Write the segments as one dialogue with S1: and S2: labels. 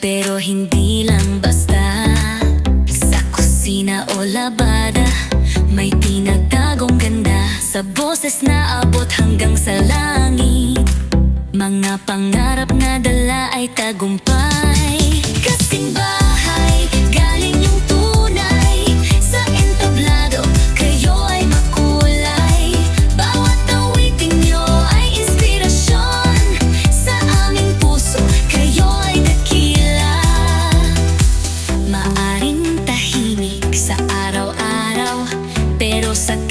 S1: pero hindi lang basta. Sa kusina o labada May tinatagong ganda. Sa boses na abot hanggang sa langit Mga pangarap na dala ay tagumpay 三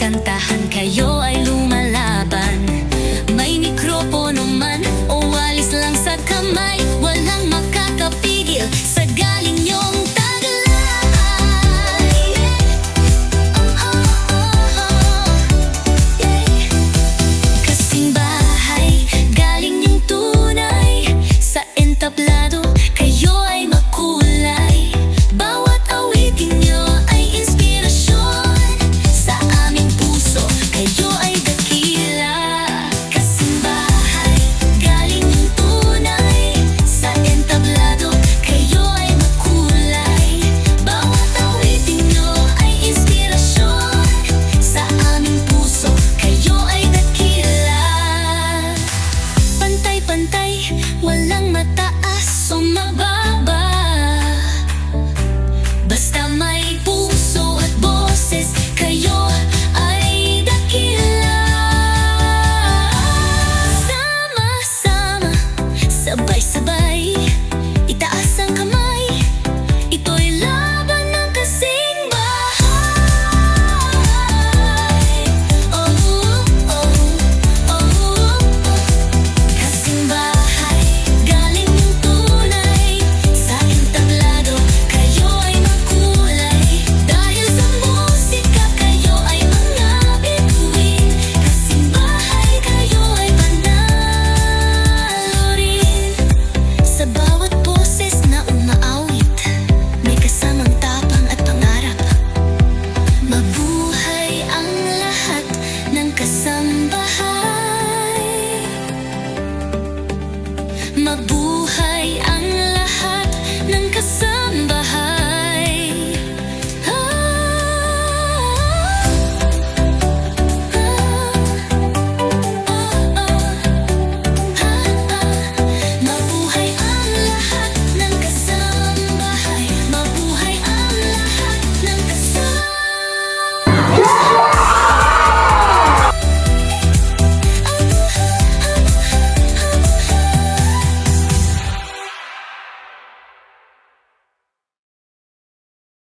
S1: Bye, bye. mabuhay